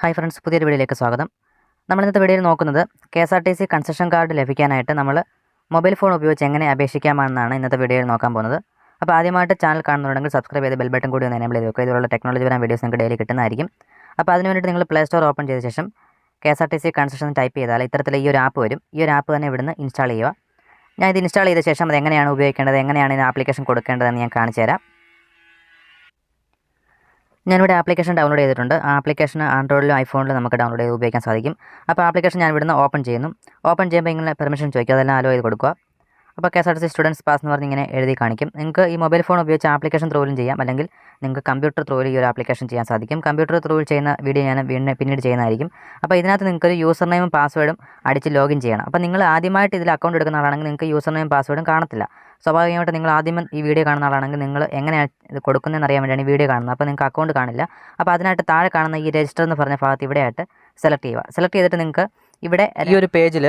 Hi friends പുതിയൊരു വീഡിയോയിലേക്ക് സ്വാഗതം. നമ്മൾ ഇന്നത്തെ വീഡിയോയിൽ നോക്കുന്നത് K S R T C concession card ലഭിക്കാനായിട്ട് നമ്മൾ മൊബൈൽ ഫോൺ ഉപയോഗിച്ച് എങ്ങനെ അപേക്ഷിക്കാമെന്നാണ് ഇന്നത്തെ വീഡിയോയിൽ നോക്കാൻ പോകുന്നത്. അപ്പോൾ ആദ്യമായിട്ട് ചാനൽ കാണുന്നുണ്ടെങ്കിൽ സബ്സ്ക്രൈബ് ചെയ്ത് ബെൽ ബട്ടൺ കൂടി ഒന്ന് എനേബിൾ ചെയ്ത് വെക്കുക. ഇതുപോലുള്ള ടെക്നോളജി വരാൻ വീഡിയോസ് നിങ്ങൾക്ക് ഡെയിലി കിട്ടുന്നതായിരിക്കും. അപ്പോൾ അതിന് വേണ്ടിയിട്ട് നിങ്ങൾ പ്ലേ സ്റ്റോർ ഓപ്പൺ ചെയ്ത ശേഷം K S R T C concession type ചെയ്താൽ ഇത്തരത്തിൽ ഈ ഒരു ആപ്പ് വരും. ഈ ഒരു ആപ്പ് തന്നെ ഇവിടുന്ന് ഇൻസ്റ്റാൾ ചെയ്യുക. ഞാൻ ഇത് ഇൻസ്റ്റാൾ ചെയ്ത ശേഷം അത് എങ്ങനെയാണ് ഉപയോഗിക്കേണ്ടത്? എങ്ങനെയാണ് ഇതിന് ആപ്ലിക്കേഷൻ കൊടുക്കേണ്ടതെന്ന് ഞാൻ കാണിച്ചു തരാം. ഞാനിവിടെ ആപ്ലിക്കേഷൻ ഡൗൺലോഡ് ചെയ്തിട്ടുണ്ട്. ആ ആപ്ലിക്കേഷൻ ആൻഡ്രോയിഡിലും ഐഫോണിലും നമുക്ക് ഡൗൺലോഡ് ചെയ്ത് ഉപയോഗിക്കാൻ സാധിക്കും. അപ്പോൾ ആപ്ലിക്കേഷൻ ഞാൻ ഇവിടുന്ന് ഓപ്പൺ ചെയ്യുന്നു. ഓപ്പൺ ചെയ്യുമ്പോൾ ഇങ്ങനെ പെർമിഷൻ ചോദിക്കുക. അതെല്ലാം അലോ ചെയ്ത് കൊടുക്കുക. അപ്പോൾ K S R T C students pass എന്ന് പറഞ്ഞ് ഇങ്ങനെ എഴുതി കാണിക്കും. നിങ്ങൾക്ക് ഈ മൊബൈൽ ഫോൺ ഉപയോഗിച്ച് ആപ്ലിക്കേഷൻ ത്രൂവിലും ചെയ്യാം. അല്ലെങ്കിൽ നിങ്ങൾക്ക് കമ്പ്യൂട്ടർ ത്രൂവിൽ ഈ ഒരു ആപ്ലിക്കേഷൻ ചെയ്യാൻ സാധിക്കും. കമ്പ്യൂട്ടർ ത്രൂവിൽ ചെയ്യുന്ന വീഡിയോ ഞാൻ വീണ്ടും പിന്നീട് ചെയ്യുന്നതായിരിക്കും. അപ്പോൾ ഇതിനകത്ത് നിങ്ങൾക്ക് ഒരു യൂസർ നെയിമും പാസ്വേഡും അടിച്ച് ലോഗിൻ ചെയ്യണം. അപ്പോൾ നിങ്ങൾ ആദ്യമായിട്ട് ഇതിൽ അക്കൗണ്ട് എടുക്കുന്ന ആളാണെങ്കിൽ നിങ്ങൾക്ക് യൂസർ നെയിം പാസ്വേഡും കാണത്തില്ല. സ്വാഭാവികമായിട്ട് നിങ്ങൾ ആദ്യം ഈ വീഡിയോ കാണുന്ന ആളാണെങ്കിൽ നിങ്ങൾ എങ്ങനെയാണ് ഇത് കൊടുക്കുന്നതെന്ന് അറിയാൻ വേണ്ടിയാണ് ഈ വീഡിയോ കാണുന്നത്. അപ്പോൾ നിങ്ങൾക്ക് അക്കൗണ്ട് കാണില്ല. അപ്പോൾ അതിനായിട്ട് താഴെ കാണുന്ന ഈ രജിസ്റ്റർ എന്ന് പറഞ്ഞ ഭാഗത്ത് ഇവിടെയായിട്ട് സെലക്ട് ചെയ്യുക. സെലക്ട് ചെയ്തിട്ട് നിങ്ങൾക്ക് ഇവിടെ ഈ ഒരു പേജിൽ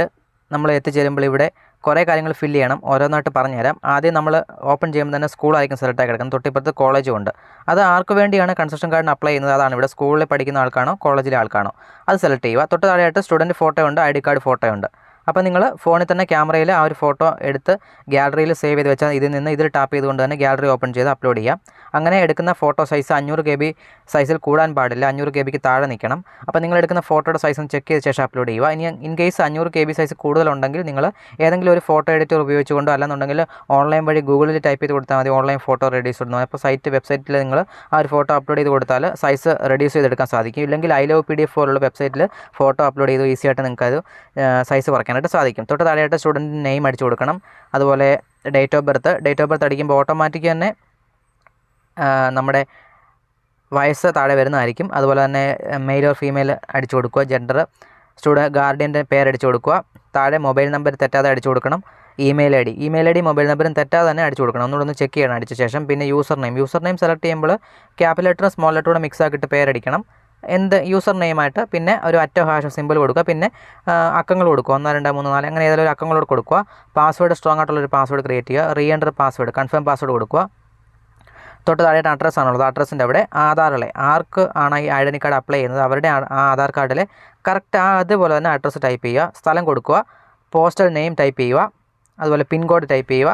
നമ്മൾ എത്തിച്ചേരുമ്പോൾ ഇവിടെ കുറേ കാര്യങ്ങൾ ഫില്ല് ചെയ്യണം. ഓരോന്നായിട്ട് പറഞ്ഞുതരാം. ആദ്യം നമ്മൾ ഓപ്പൺ ചെയ്യുമ്പോൾ തന്നെ സ്കൂളായിരിക്കും സെലക്ട് ആയി കിടക്കുന്നത്. തൊട്ടിപ്പുറത്ത് കോളേജും ഉണ്ട്. അത് ആർക്ക് വേണ്ടിയാണ് കൺസ്ട്രക്ഷൻ കാർഡിന് അപ്ലൈ ചെയ്യുന്നത്? അതാണ് ഇവിടെ സ്കൂളിൽ പഠിക്കുന്ന ആൾക്കാണോ കോളേജിലെ ആൾക്കാണോ? അത് സെലക്ട് ചെയ്യുക. തൊട്ട് താഴെയായിട്ട് സ്റ്റുഡന്റ് ഫോട്ടോ ഉണ്ട് ഐ ഡി കാർഡ് ഫോട്ടോ ഉണ്ട്. അപ്പോൾ നിങ്ങൾ ഫോണിൽ തന്നെ ക്യാമറയിൽ ആ ഒരു ഫോട്ടോ എടുത്ത് ഗാലറിയിൽ സേവ് ചെയ്ത് വെച്ചാൽ ഇതിൽ നിന്ന് ഇതിൽ ടാപ്പ് ചെയ്തുകൊണ്ട് തന്നെ ഗാലറി ഓപ്പൺ ചെയ്ത് അപ്ലോഡ് ചെയ്യാം. അങ്ങനെ എടുക്കുന്ന ഫോട്ടോ സൈസ് അഞ്ഞൂറ് കെ ബി സൈസിൽ കൂടാൻ പാടില്ല. അഞ്ഞൂറ് കെ ബിക്ക് താഴെ നിൽക്കണം. അപ്പോൾ നിങ്ങൾ എടുക്കുന്ന ഫോട്ടോയുടെ സൈസ് ഒന്ന് ചെക്ക് ചെയ്ത ശേഷം അപ്ലോഡ് ചെയ്യുക. ഇനി ഇൻ കേസ് അഞ്ഞൂറ് കെ ബി സൈസ് കൂടുതലുണ്ടെങ്കിൽ നിങ്ങൾ ഏതെങ്കിലും ഒരു ഫോട്ടോ എഡിറ്റർ ഉപയോഗിച്ചുകൊണ്ടോ അല്ലെന്നുണ്ടെങ്കിൽ ഓൺലൈൻ വഴി ഗൂഗിളിൽ ടൈപ്പ് ചെയ്ത് കൊടുത്താൽ മതി. ഓൺലൈൻ ഫോട്ടോ റെഡ്യൂസ് ഇടുന്നു അപ്പോൾ സൈറ്റ് വെബ്സൈറ്റിൽ നിങ്ങൾ ആ ഒരു ഫോട്ടോ അപ്ലോഡ് ചെയ്ത് കൊടുത്താൽ സൈസ് റെഡ്യൂസ് ചെയ്തെടുക്കാൻ സാധിക്കും. ഇല്ലെങ്കിൽ I love P D F പോലുള്ള വെബ്സൈറ്റിൽ ഫോട്ടോ അപ്ലോഡ് ചെയ്ത് ഈസിയായിട്ട് നിങ്ങൾക്ക് അത് സൈസ് കുറയ്ക്കാനായിട്ട് സാധിക്കും. തൊട്ട് താഴെയായിട്ട് സ്റ്റുഡന്റ് നെയിം അടിച്ചു കൊടുക്കണം. അതുപോലെ date of birth date of birth അടിക്കുമ്പോൾ ഓട്ടോമാറ്റിക് തന്നെ നമ്മുടെ വയസ്സ് താഴെ വരുന്നതായിരിക്കും. അതുപോലെ തന്നെ മെയിൽ ഓർ ഫീമെയിൽ അടിച്ചു കൊടുക്കുക ജെൻഡർ സ്റ്റുഡന്റ് ഗാർഡിയന്റെ പേര് അടിച്ചു കൊടുക്കുക. താഴെ മൊബൈൽ നമ്പർ തെറ്റാതെ അടിച്ചു കൊടുക്കണം. Email I D. Email I D mobile നമ്പറും തെറ്റാതെ തന്നെ അടിച്ചു കൊടുക്കണം. ഒന്നുകൂടെ ഒന്ന് ചെക്ക് ചെയ്യണം അടിച്ച ശേഷം. പിന്നെ user name user name select ചെയ്യുമ്പോൾ ക്യാപിറ്റൽ ലെറ്ററും സ്മോൾ ലെറ്ററും മിക്സ് ആക്കിയിട്ട് പേരടിക്കണം. എന്ത് യൂസർ നെയിമായിട്ട് പിന്നെ ഒരു അറ്റോ ഹാഷ് സിമ്പിൾ കൊടുക്കുക. പിന്നെ അക്കങ്ങൾ കൊടുക്കുക. ഒന്ന് രണ്ട് മൂന്ന് നാല് അങ്ങനെ ഏതെങ്കിലും ഒരു അക്കങ്ങളോട് കൊടുക്കുക. പാസ്വേഡ് സ്ട്രോങ് ആയിട്ടുള്ളൊരു പാസ്വേഡ് ക്രിയേറ്റ് ചെയ്യുക. Re enter password confirm password കൊടുക്കുക. തൊട്ട് താഴെയായിട്ട് അഡ്രസ്സ് ആണുള്ളത്. അഡ്രസ്സിന്റെ അവിടെ ആധാറിലെ ആർക്ക് ആണ് ഈ ഐഡന്റി കാർഡ് അപ്ലൈ ചെയ്യുന്നത്? അവരുടെ ആ ആധാർ കാർഡിലെ കറക്റ്റ് ആ അതുപോലെ തന്നെ അഡ്രസ്സ് ടൈപ്പ് ചെയ്യുക. സ്ഥലം കൊടുക്കുക. പോസ്റ്റൽ നെയിം ടൈപ്പ് ചെയ്യുക. അതുപോലെ പിൻകോഡ് ടൈപ്പ് ചെയ്യുക.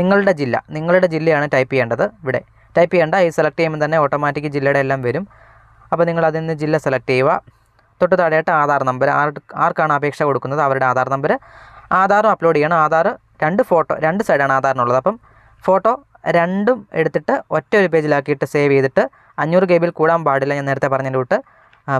നിങ്ങളുടെ ജില്ല. നിങ്ങളുടെ ജില്ലയാണ് ടൈപ്പ് ചെയ്യേണ്ടത് ഇവിടെ. ടൈപ്പ് ചെയ്യേണ്ട ഈ സെലക്ട് ചെയ്യുമ്പോൾ തന്നെ ഓട്ടോമാറ്റിക് ജില്ലയുടെ എല്ലാം വരും. അപ്പോൾ നിങ്ങൾ അതിൽ നിന്ന് ജില്ല സെലക്ട് ചെയ്യുക. തൊട്ട് താഴെയായിട്ട് ആധാർ നമ്പർ ആർ ആർക്കാണ് അപേക്ഷ കൊടുക്കുന്നത്? അവരുടെ ആധാർ നമ്പർ ആധാറും അപ്ലോഡ് ചെയ്യണം. ആധാർ രണ്ട് ഫോട്ടോ രണ്ട് സൈഡാണ് ആധാറിനുള്ളത്. അപ്പം ഫോട്ടോ രണ്ടും എടുത്തിട്ട് ഒറ്റ ഒരു പേജിലാക്കിയിട്ട് സേവ് ചെയ്തിട്ട് അഞ്ഞൂറ് കെ കൂടാൻ പാടില്ല ഞാൻ നേരത്തെ പറഞ്ഞതിന്റെ കൂട്ട്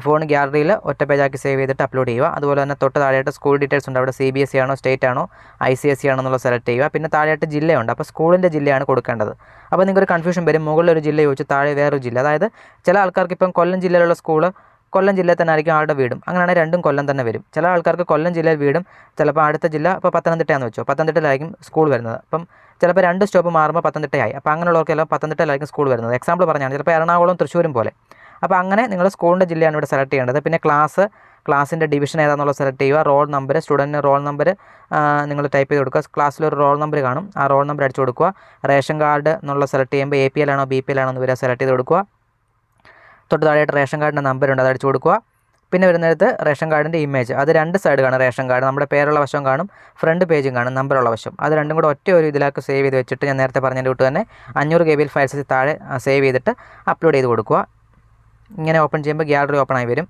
ഫോൺ ഗ്യാലറിയിൽ ഒറ്റ പേജാക്കി സേവ് ചെയ്തിട്ട് അപ്ലോഡ് ചെയ്യുക. അതുപോലെ തന്നെ തൊട്ട് താഴെയായിട്ട് സ്കൂൾ ഡീറ്റെയിൽസ് ഉണ്ട്. അവിടെ സി ബി എസ് സി ആണോ സ്റ്റേറ്റ് ആണോ ഐ സി എസ് സി ആണോ എന്നുള്ളത് സെലക്ട് ചെയ്യുക. പിന്നെ താഴെയായിട്ട് ജില്ലയുണ്ട്. അപ്പോൾ സ്കൂളിന്റെ ജില്ലയാണ് കൊടുക്കേണ്ടത്. അപ്പോൾ നിങ്ങൾക്ക് ഒരു കൺഫ്യൂഷൻ വരും. മുകളിലൊരു ജില്ല ചോദിച്ചു താഴെ വേറൊരു ജില്ല. അതായത് ചില ആൾക്കാർക്ക് ഇപ്പം കൊല്ലം ജില്ലയിലുള്ള സ്കൂൾ കൊല്ലം ജില്ലയിൽ തന്നെ ആയിരിക്കും ആളുടെ വീടും. അങ്ങനെയാണെങ്കിൽ രണ്ടും കൊല്ലം തന്നെ വരും. ചില ആൾക്കാർക്ക് കൊല്ലം ജില്ലയിൽ വീടും ചിലപ്പോൾ അടുത്ത ജില്ല ഇപ്പോൾ പത്തനംതിട്ടയാണെന്ന് വെച്ചോ. പത്തനംതിട്ടയിലായിരിക്കും സ്കൂൾ വരുന്നത്. അപ്പം ചിലപ്പോൾ രണ്ട് സ്റ്റോപ്പ് മാറുമ്പോൾ പത്തനംതിട്ടയായി. അപ്പോൾ അങ്ങനെയുള്ളവർക്കെല്ലാം പത്തനംതിട്ടയിലായിരിക്കും സ്കൂൾ വരുന്നത്. എക്സാമ്പിൾ പറഞ്ഞാണ് ചിലപ്പോൾ എറണാകുളം തൃശ്ശൂരും പോലെ. അപ്പോൾ അങ്ങനെ നിങ്ങൾ സ്കൂളിന്റെ ജില്ലയാണ് ഇവിടെ സെലക്ട് ചെയ്യേണ്ടത്. പിന്നെ ക്ലാസ് ക്ലാസ്സിന്റെ ഡിവിഷൻ ഏതാണെന്നുള്ളത് സെലക്ട് ചെയ്യുക. റോൾ നമ്പർ സ്റ്റുഡന്റിന് റോൾ നമ്പർ നിങ്ങൾ ടൈപ്പ് ചെയ്ത് കൊടുക്കുക. ക്ലാസ്സിൽ ഒരു റോൾ നമ്പർ കാണും. ആ റോൾ നമ്പർ അടിച്ചു കൊടുക്കുക. റേഷൻ കാർഡ് എന്നുള്ള സെലക്ട് ചെയ്യുമ്പോൾ എ പി എൽ ആണോ ബി പി എൽ ആണോ എന്ന് വരെ സെലക്ട് ചെയ്ത് കൊടുക്കുക. തൊട്ട് താഴെയായിട്ട് റേഷൻ കാർഡിന്റെ നമ്പർ ഉണ്ട് അത് അടിച്ചു കൊടുക്കുക. പിന്നെ വരുന്നിടത്ത് റേഷൻ കാർഡിന്റെ ഇമേജ് അത് രണ്ട് സൈഡ് കാണും റേഷൻ കാർഡ്. നമ്മുടെ പേരുള്ള വശം കാണും ഫ്രണ്ട് പേജും കാണും നമ്പറുള്ള വശം. അത് രണ്ടും കൂടെ ഒറ്റ ഒരു ഇതിലേക്ക് സേവ് ചെയ്ത് വെച്ചിട്ട് ഞാൻ നേരത്തെ പറഞ്ഞതിന്റെ കൂട്ട് തന്നെ അഞ്ഞൂറ് കെ ബിയിൽ ഫയൽസ് താഴെ സേവ് ചെയ്തിട്ട് അപ്ലോഡ് ചെയ്ത് കൊടുക്കുക. ഇങ്ങനെ ഓപ്പൺ ചെയ്യുമ്പോൾ ഗ്യാലറി ഓപ്പൺ ആയി വരും.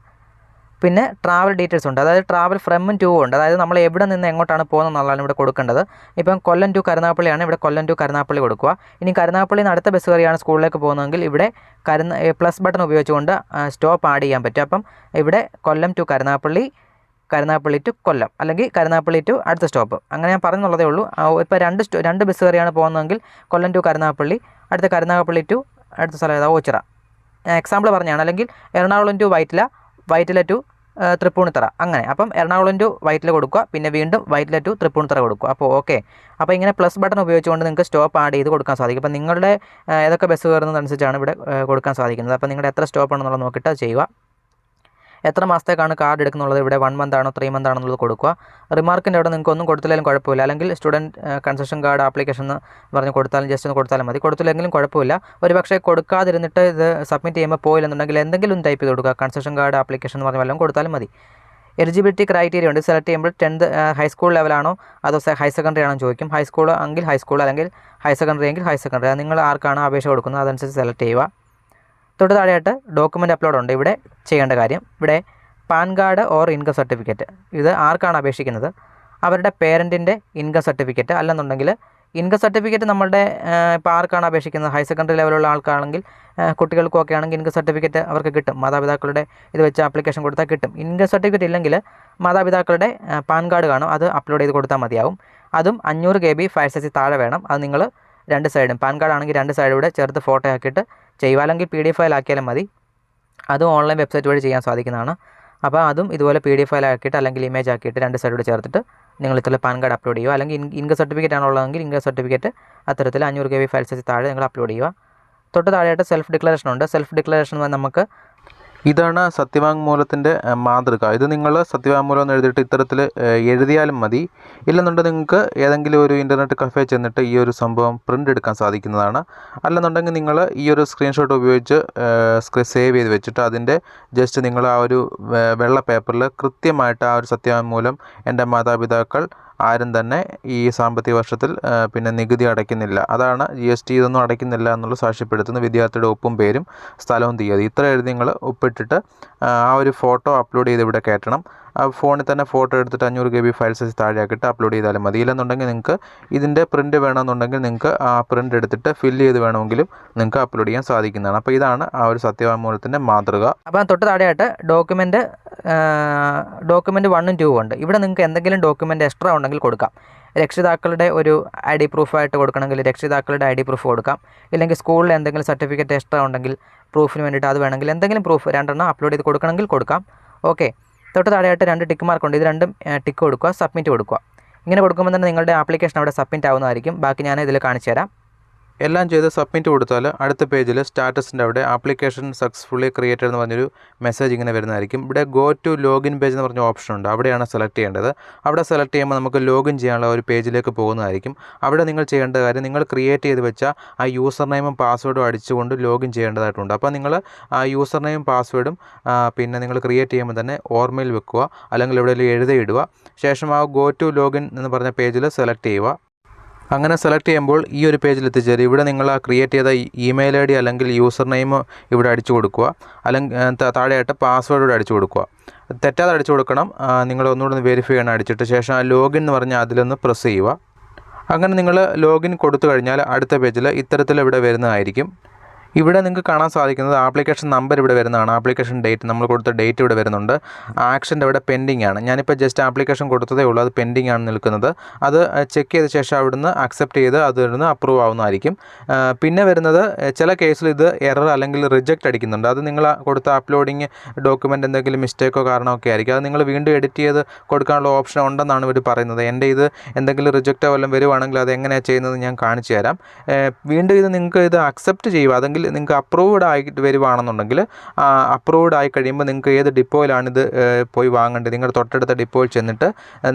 പിന്നെ ട്രാവൽ ഡീറ്റെയിൽസ് ഉണ്ട്. അതായത് ട്രാവൽ ഫ്രമും ടൂ ഉണ്ട്. അതായത് നമ്മൾ എവിടെ നിന്ന് എങ്ങോട്ടാണ് പോകുന്നത് എന്നുള്ളതാണ് ഇവിടെ കൊടുക്കേണ്ടത്. ഇപ്പം കൊല്ലം ടു കരുനാപ്പള്ളിയാണ് ഇവിടെ കൊല്ലം ടു കരുനാപ്പള്ളി കൊടുക്കുക. ഇനി കരുനാപ്പള്ളിയിൽ നിന്ന് അടുത്ത ബസ് കയറിയാണ് സ്കൂളിലേക്ക് പോകുന്നതെങ്കിൽ ഇവിടെ കരുന്ന പ്ലസ് ബട്ടൺ ഉപയോഗിച്ചുകൊണ്ട് സ്റ്റോപ്പ് ആഡ് ചെയ്യാൻ പറ്റും. അപ്പം ഇവിടെ കൊല്ലം ടു കരുനാപ്പള്ളി കരുനാപ്പള്ളി ടു കൊല്ലം. അല്ലെങ്കിൽ കരുനാപ്പള്ളി ടു അടുത്ത സ്റ്റോപ്പ് അങ്ങനെ ഞാൻ പറഞ്ഞുള്ളതേ ഉള്ളൂ. ഇപ്പോൾ രണ്ട് രണ്ട് ബസ് കയറിയാണ് പോകുന്നതെങ്കിൽ കൊല്ലം ടു കരുനാപ്പള്ളി അടുത്ത കരുനാഗപ്പള്ളി ടു അടുത്ത സ്ഥലം ഏതാ? ഓച്ചിറ. എക്സാമ്പിൾ പറഞ്ഞാണ്. അല്ലെങ്കിൽ എറണാകുളം ടു വൈറ്റില വൈറ്റില ടു തൃപ്പൂണിത്തറ. അങ്ങനെ. അപ്പം എറണാകുളം ടു വൈറ്റില കൊടുക്കുക. പിന്നെ വീണ്ടും വൈറ്റില ടു തൃപ്പൂണിത്തറ കൊടുക്കുക. അപ്പോൾ ഓക്കെ അപ്പോൾ ഇങ്ങനെ പ്ലസ് ബട്ടൺ ഉപയോഗിച്ചുകൊണ്ട് നിങ്ങൾക്ക് സ്റ്റോപ്പ് ആഡ് ചെയ്ത് കൊടുക്കാൻ സാധിക്കും. അപ്പോൾ നിങ്ങളുടെ ഏതൊക്കെ ബസ് കയറുന്നതനുസരിച്ചാണ് ഇവിടെ കൊടുക്കാൻ സാധിക്കുന്നത്. അപ്പോൾ നിങ്ങളുടെ എത്ര സ്റ്റോപ്പ് ആണെന്നുള്ളത് നോക്കിയിട്ട് ചെയ്യുക. എത്ര മാസത്തേക്കാണ് കാർഡ് എടുക്കുന്നുള്ളത്? ഇവിടെ വൺ മന്ത് ആണോ ത്രീ മന്ത് ആണോ എന്നുള്ളത് കൊടുക്കുക. റിമാർക്കിന്റെ അവിടെ നിങ്ങൾക്ക് ഒന്നും കൊടുത്തില്ലെങ്കിലും കുഴപ്പമില്ല. അല്ലെങ്കിൽ സ്റ്റുഡന്റ് കൺസെഷൻ കാർഡ് ആപ്ലിക്കേഷൻ എന്ന് പറഞ്ഞ് കൊടുത്താലും ജസ്റ്റ് ഒന്ന് കൊടുത്താലും മതി. കൊടുത്തില്ലെങ്കിലും കുഴപ്പമില്ല. ഒരു പക്ഷേ കൊടുക്കാതിരുന്നിട്ട് ഇത് സബ്മിറ്റ് ചെയ്യുമ്പോൾ പോയില്ലെന്നുണ്ടെങ്കിൽ എന്തെങ്കിലും ടൈപ്പ് ചെയ്ത് കൊടുക്കുക. കൺസെഷൻ കാർഡ് ആപ്ലിക്കേഷൻ എന്ന് പറഞ്ഞ വല്ലതും കൊടുത്താലും മതി. എലിജിബിലിറ്റി ക്രൈറ്റീരിയ ഉണ്ട്. സെലക്ട് ചെയ്യുമ്പോൾ ടെൻത്ത് ഹൈസ്കൂൾ ലെവലാണോ അതോ ഹയർ സെക്കൻഡറി ആണോ ചോദിക്കും. ഹൈസ്കൂൾ എങ്കിൽ ഹൈസ്കൂൾ അല്ലെങ്കിൽ ഹയർ സെക്കൻഡറി എങ്കിൽ ഹയർ സെക്കൻഡറി നിങ്ങൾ ആർക്കാണ് അപേക്ഷ കൊടുക്കുന്നത്? അതനുസരിച്ച് സെലക്ട് ചെയ്യുക. തൊട്ട് താഴെയായിട്ട് ഡോക്യുമെന്റ് അപ്ലോഡ് ഉണ്ട്. ഇവിടെ ചെയ്യേണ്ട കാര്യം ഇവിടെ PAN card or income certificate ഇത് ആർക്കാണ് അപേക്ഷിക്കുന്നത്? അവരുടെ പേരന്റിന്റെ ഇൻകം സർട്ടിഫിക്കറ്റ് അല്ലെന്നുണ്ടെങ്കിൽ ഇൻകം സർട്ടിഫിക്കറ്റ് നമ്മളുടെ ഇപ്പോൾ ആർക്കാണ് അപേക്ഷിക്കുന്നത്? ഹയർ സെക്കൻഡറി ലെവലുള്ള ആൾക്കാണെങ്കിൽ കുട്ടികൾക്കും ഒക്കെ ആണെങ്കിൽ ഇൻകം സർട്ടിഫിക്കറ്റ് അവർക്ക് കിട്ടും. മാതാപിതാക്കളുടെ ഇത് വെച്ച് ആപ്ലിക്കേഷൻ കൊടുത്താൽ കിട്ടും. ഇൻകം സർട്ടിഫിക്കറ്റ് ഇല്ലെങ്കിൽ മാതാപിതാക്കളുടെ പാൻ കാർഡ് കാണും. അത് അപ്ലോഡ് ചെയ്ത് കൊടുത്താൽ മതിയാവും. അതും അഞ്ഞൂറ് കെ ബി ഫയർ സൈസിൽ താഴെ വേണം. അത് നിങ്ങൾ രണ്ട് സൈഡും. പാൻ കാർഡ് ആണെങ്കിൽ രണ്ട് സൈഡും കൂടെ ചേർത്ത് ഫോട്ടോ ആക്കിയിട്ട് ചെയ്യുക അല്ലെങ്കിൽ പി ഡി എഫ് ഫയലാക്കിയാലും മതി. അതും ഓൺലൈൻ വെബ്സൈറ്റ് വഴി ചെയ്യാൻ സാധിക്കുന്നതാണ്. അപ്പോൾ അതും ഇതുപോലെ പി ഡി എഫ് ഫയലാക്കിയിട്ട് അല്ലെങ്കിൽ ഇമേജ് ആക്കിയിട്ട് രണ്ട് സൈഡോട് ചേർത്തിട്ട് നിങ്ങൾ ഇത്തരത്തിൽ പാൻ കാർഡ് അപ്ലോഡ് ചെയ്യുക. അല്ലെങ്കിൽ ഇൻകം സർട്ടിഫിക്കറ്റ് ആണുള്ളതെങ്കിൽ ഇൻകം സർട്ടിഫിക്കറ്റ് അത്തരത്തിൽ അഞ്ഞൂറ് കെ ബി ഫയൽ സൈസ് താഴെ നിങ്ങൾ അപ്ലോഡ് ചെയ്യുക. തൊട്ട് താഴെയായിട്ട് സെൽഫ് ഡിക്ലറേഷൻ ഉണ്ട്. സെൽഫ് ഡിക്ലറേഷൻ നമുക്ക് ഇതാണ് സത്യവാങ്മൂലത്തിന്റെ മാതൃക. ഇത് നിങ്ങൾ സത്യവാങ്മൂലം എന്ന് എഴുതിയിട്ട് ഇത്തരത്തിൽ എഴുതിയാലും മതി. ഇല്ലെന്നുണ്ടെങ്കിൽ നിങ്ങൾക്ക് ഏതെങ്കിലും ഒരു ഇന്റർനെറ്റ് കഫേ ചെന്നിട്ട് ഈ ഒരു സംഭവം പ്രിന്റ് എടുക്കാൻ സാധിക്കുന്നതാണ്. അല്ലെന്നുണ്ടെങ്കിൽ നിങ്ങൾ ഈ ഒരു സ്ക്രീൻഷോട്ട് ഉപയോഗിച്ച് സേവ് ചെയ്ത് വെച്ചിട്ട് അതിന്റെ ജസ്റ്റ് നിങ്ങൾ ആ ഒരു വെള്ള പേപ്പറിൽ കൃത്യമായിട്ട് ആ ഒരു സത്യവാങ്മൂലം എന്റെ മാതാപിതാക്കൾ ആരും തന്നെ ഈ സാമ്പത്തിക വർഷത്തിൽ പിന്നെ നികുതി അടയ്ക്കുന്നില്ല. അതാണ് ജി എസ് ടി ഇതൊന്നും അടയ്ക്കുന്നില്ല എന്നുള്ള സാക്ഷ്യപ്പെടുത്തുന്ന വിദ്യാർത്ഥിയുടെ ഒപ്പും പേരും സ്ഥലവും തീയതി. ഇത്ര എഴുതി നിങ്ങൾ ഒപ്പിട്ടിട്ട് ആ ഒരു ഫോട്ടോ അപ്ലോഡ് ചെയ്ത് ഇവിടെ കയറ്റണം. ആ ഫോണിൽ തന്നെ ഫോട്ടോ എടുത്തിട്ട് അഞ്ഞൂറ് കെ ബി ഫയൽ സൈസ് താഴെയാക്കിയിട്ട് അപ്ലോഡ് ചെയ്താലും മതി. ഇല്ലെന്നുണ്ടെങ്കിൽ നിങ്ങൾക്ക് ഇതിന്റെ പ്രിന്റ് വേണമെന്നുണ്ടെങ്കിൽ നിങ്ങൾക്ക് ആ പ്രിന്റ് എടുത്തിട്ട് ഫില്ല് ചെയ്ത് വേണമെങ്കിലും നിങ്ങൾക്ക് അപ്ലോഡ് ചെയ്യാൻ സാധിക്കുന്നതാണ്. അപ്പോൾ ഇതാണ് ആ ഒരു സത്യവാങ്മൂലത്തിന്റെ മാതൃക. അപ്പം തൊട്ട് താഴെയായിട്ട് ഡോക്യുമെന്റ് ഡോക്യുമെന്റ് വണ്ണും ടൂവും ഉണ്ട്. ഇവിടെ നിങ്ങൾക്ക് എന്തെങ്കിലും ഡോക്യുമെന്റ് എക്സ്ട്രാ ഉണ്ടെങ്കിൽ കൊടുക്കാം. രക്ഷിതാക്കളുടെ ഒരു ഐ ഡി പ്രൂഫായിട്ട് കൊടുക്കണമെങ്കിൽ രക്ഷിതാക്കളുടെ ഐ ഡി പ്രൂഫ് കൊടുക്കാം. ഇല്ലെങ്കിൽ സ്കൂളിൽ എന്തെങ്കിലും സർട്ടിഫിക്കറ്റ് എക്സ്ട്രാ ഉണ്ടെങ്കിൽ പ്രൂഫിന് വേണ്ടിയിട്ട് അത് വേണമെങ്കിൽ എന്തെങ്കിലും പ്രൂഫ് രണ്ടെണ്ണം അപ്ലോഡ് ചെയ്ത് കൊടുക്കണമെങ്കിൽ കൊടുക്കാം. ഓക്കെ തൊട്ട് താഴെയായിട്ട് രണ്ട് ടിക്ക് മാർക്ക് ഉണ്ട് ഇത് രണ്ടും ടിക്ക് കൊടുക്കുക സബ്മിറ്റ് കൊടുക്കുക. ഇങ്ങനെ കൊടുക്കുമ്പോൾ തന്നെ നിങ്ങളുടെ ആപ്ലിക്കേഷൻ അവിടെ സബ്മിറ്റ് ആവുന്നതായിരിക്കും. ബാക്കി ഞാൻ ഇതിൽ കാണിച്ചു തരാം എല്ലാം ചെയ്ത് സബ്മിറ്റ് കൊടുത്താൽ അടുത്ത പേജിൽ സ്റ്റാറ്റസിന്റെ അവിടെ ആപ്ലിക്കേഷൻ സക്സസ്ഫുള്ളി ക്രിയേറ്റഡ് എന്ന് പറഞ്ഞൊരു മെസ്സേജ് ഇങ്ങനെ വരുന്നതായിരിക്കും. ഇവിടെ ഗോ ടു ലോഗിൻ പേജ് എന്ന് പറഞ്ഞ ഓപ്ഷൻ ഉണ്ട്. അവിടെയാണ് സെലക്ട് ചെയ്യേണ്ടത്. അവിടെ സെലക്ട് ചെയ്യുമ്പോൾ നമുക്ക് ലോഗിൻ ചെയ്യാനുള്ള ഒരു പേജിലേക്ക് പോകുന്നതായിരിക്കും. അവിടെ നിങ്ങൾ ചെയ്യേണ്ട കാര്യം നിങ്ങൾ ക്രിയേറ്റ് ചെയ്ത് വെച്ച ആ യൂസർ നെയിമും പാസ്വേഡും അടിച്ചുകൊണ്ട് ലോഗിൻ ചെയ്യേണ്ടതായിട്ടുണ്ട്. അപ്പോൾ നിങ്ങൾ ആ യൂസർ നെയിം പാസ്വേഡും പിന്നെ നിങ്ങൾ ക്രിയേറ്റ് ചെയ്യുമ്പോൾ തന്നെ ഓർമ്മയിൽ വെക്കുക. അല്ലെങ്കിൽ എവിടെയെങ്കിലും എഴുതിയിടുക ശേഷം ആ ഗോ ടു ലോഗിൻ എന്ന് പറഞ്ഞ പേജിൽ സെലക്ട് ചെയ്യുക. അങ്ങനെ സെലക്ട് ചെയ്യുമ്പോൾ ഈ ഒരു പേജിൽ എത്തിച്ചേരും. ഇവിടെ നിങ്ങൾ ആ ക്രിയേറ്റ് ചെയ്ത ഇമെയിൽ ഐ ഡി അല്ലെങ്കിൽ യൂസർ നെയിം ഇവിടെ അടിച്ചു കൊടുക്കുക. അല്ലെങ്കിൽ താഴെയായിട്ട് പാസ്വേഡ് ഇവിടെ അടിച്ചു കൊടുക്കുക. തെറ്റാതെ അടിച്ചു കൊടുക്കണം. നിങ്ങൾ ഒന്നുകൂടെ ഒന്ന് വെരിഫൈ ചെയ്യണം അടിച്ചിട്ട് ശേഷം ആ ലോഗിൻ എന്ന് പറഞ്ഞാൽ അതിലൊന്ന് പ്രസ് ചെയ്യുക. അങ്ങനെ നിങ്ങൾ ലോഗിൻ കൊടുത്തു കഴിഞ്ഞാൽ അടുത്ത പേജിൽ ഇത്തരത്തിൽ ഇവിടെ വരുന്നതായിരിക്കും. ഇവിടെ നിങ്ങൾക്ക് കാണാൻ സാധിക്കുന്നത് ആപ്ലിക്കേഷൻ നമ്പർ ഇവിടെ വരുന്നതാണ്. ആപ്ലിക്കേഷൻ ഡേറ്റ് നമ്മൾ കൊടുത്ത ഡേറ്റ് ഇവിടെ വരുന്നുണ്ട്. ആക്ഷന്റെ ഇവിടെ പെൻഡിങ് ആണ്. ഞാനിപ്പോൾ ജസ്റ്റ് ആപ്ലിക്കേഷൻ കൊടുത്തതേ ഉള്ളൂ. അത് പെൻഡിങ് ആണ് നിൽക്കുന്നത്. അത് ചെക്ക് ചെയ്ത ശേഷം അവിടുന്ന് അക്സെപ്റ്റ് ചെയ്ത് അത് ഇവിടുന്ന് അപ്രൂവ് ആവുന്നതായിരിക്കും. പിന്നെ വരുന്നത് ചില കേസിൽ ഇത് എറർ അല്ലെങ്കിൽ റിജക്റ്റ് അടിക്കുന്നുണ്ട്. അത് നിങ്ങൾ കൊടുത്ത അപ്ലോഡിങ് ഡോക്യുമെന്റ് എന്തെങ്കിലും മിസ്റ്റേക്കോ കാരണമൊക്കെ ആയിരിക്കും. അത് നിങ്ങൾ വീണ്ടും എഡിറ്റ് ചെയ്ത് കൊടുക്കാനുള്ള ഓപ്ഷൻ ഉണ്ടെന്നാണ് ഇവർ പറയുന്നത്. എന്റെ ഇത് എന്തെങ്കിലും റിജക്റ്റോ വല്ലതും വരുവാണെങ്കിൽ അത് എങ്ങനെയാണ് ചെയ്യുന്നത് ഞാൻ കാണിച്ചു തരാം. വീണ്ടും ഇത് നിങ്ങൾക്ക് ഇത് അക്സെപ്റ്റ് ചെയ്യുക. അതെങ്കിൽ നിങ്ങൾക്ക് അപ്രൂവ്ഡ് ആയിട്ട് വരുവാണെന്നുണ്ടെങ്കിൽ അപ്രൂവ്ഡ് ആയി കഴിയുമ്പോൾ നിങ്ങൾക്ക് ഏത് ഡിപ്പോയിലാണ് ഇത് പോയി വാങ്ങേണ്ടത്? നിങ്ങളുടെ തൊട്ടടുത്ത ഡിപ്പോയിൽ ചെന്നിട്ട്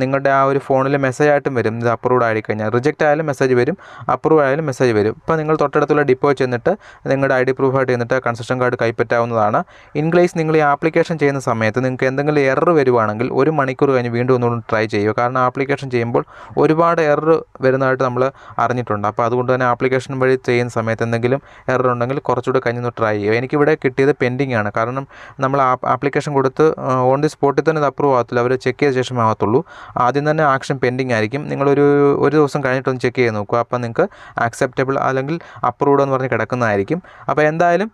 നിങ്ങളുടെ ആ ഒരു ഫോണിൽ മെസ്സേജ് ആയിട്ടും വരും. ഇത് അപ്രൂവ്ഡ് ആയി കഴിഞ്ഞാൽ. റിജക്റ്റ് ആയാലും മെസ്സേജ് വരും. അപ്രൂവ് ആയാലും മെസ്സേജ് വരും. ഇപ്പോൾ നിങ്ങൾ തൊട്ടടുത്തുള്ള ഡിപ്പോയിൽ ചെന്നിട്ട് നിങ്ങളുടെ ഐ ഡി പ്രൂഫായിട്ട് ചെന്നിട്ട് കൺസ്ട്രക്ഷൻ കാർഡ് കൈപ്പറ്റാവുന്നതാണ്. ഇൻ കേസ് നിങ്ങൾ ഈ ആപ്ലിക്കേഷൻ ചെയ്യുന്ന സമയത്ത് നിങ്ങൾക്ക് എന്തെങ്കിലും എറർ വരുവാണെങ്കിൽ ഒരു മണിക്കൂർ കഴിഞ്ഞ് വീണ്ടും ഒന്നുകൂടി ട്രൈ ചെയ്യുക. കാരണം ആപ്ലിക്കേഷൻ ചെയ്യുമ്പോൾ ഒരുപാട് എറർ വരുന്നതായിട്ട് നമ്മൾ അറിഞ്ഞിട്ടുണ്ട്. അപ്പോൾ അതുകൊണ്ട് തന്നെ ആപ്ലിക്കേഷൻ വഴി ചെയ്യുന്ന സമയത്ത് എന്തെങ്കിലും എറർ ഉണ്ടെങ്കിൽ കുറച്ചുകൂടെ കഴിഞ്ഞൊന്ന് ട്രൈ ചെയ്യുക. എനിക്കിവിടെ കിട്ടിയത് പെൻഡിങ് ആണ്. കാരണം നമ്മൾ ആപ്ലിക്കേഷൻ കൊടുത്ത് ഓൺ ദി സ്പോട്ടിൽ തന്നെ ഇത് അപ്രൂവ് ആകത്തില്ല അവർ ചെക്ക് ചെയ്ത ശേഷം ആകത്തുള്ളൂ ആദ്യം തന്നെ ആക്ഷൻ പെൻഡിങ് ആയിരിക്കും. നിങ്ങളൊരു ഒരു ദിവസം കഴിഞ്ഞിട്ടൊന്ന് ചെക്ക് ചെയ്ത് നോക്കുക. അപ്പോൾ നിങ്ങൾക്ക് ആക്സെപ്റ്റബിൾ അല്ലെങ്കിൽ അപ്രൂവ്ഡ് എന്ന് പറഞ്ഞ് കിടക്കുന്നതായിരിക്കും. അപ്പോൾ എന്തായാലും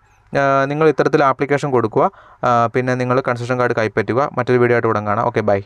നിങ്ങൾ ഇത്തരത്തിൽ ആപ്ലിക്കേഷൻ കൊടുക്കുക. പിന്നെ നിങ്ങൾ കൺസെഷൻ കാർഡ് കൈപ്പറ്റുക. മറ്റൊരു വീഡിയോ ആയിട്ട് ഉടൻ കാണാം. Okay bye